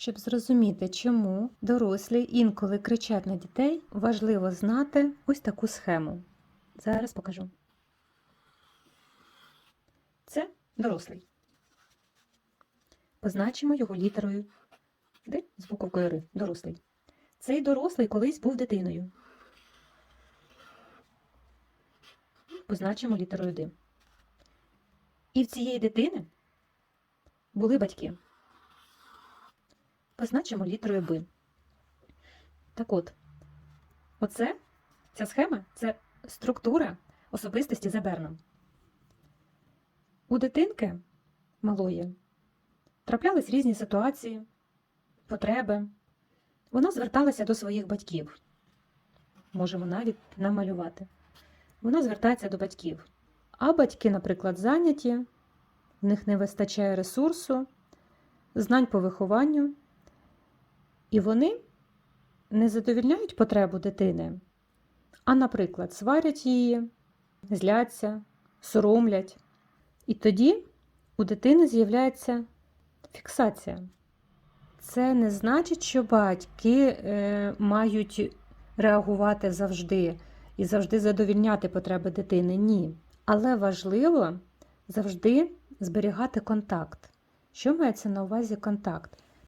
Щоб зрозуміти, чому дорослі інколи кричать на дітей, важливо знати ось таку схему. Зараз покажу. Це дорослий. Позначимо його літерою Д з буковкою Р. Дорослий. Цей дорослий колись був дитиною. Позначимо літерою Д. І в цієї дитини були батьки. Позначимо літерою Б. Так от, оце, ця схема це структура особистості за Берном. У дитинки малої траплялись різні ситуації, потреби. Вона зверталася до своїх батьків. Можемо навіть намалювати. Вона звертається до батьків. А батьки, наприклад, зайняті, в них не вистачає ресурсу, знань по вихованню, і вони не задовільняють потребу дитини, а, наприклад, сварять її, зляться, соромлять. І тоді у дитини з'являється фіксація. Це не значить, що батьки е, мають реагувати завжди і завжди задовільняти потреби дитини. Ні. Але важливо завжди зберігати контакт. Що мається на увазі контакт?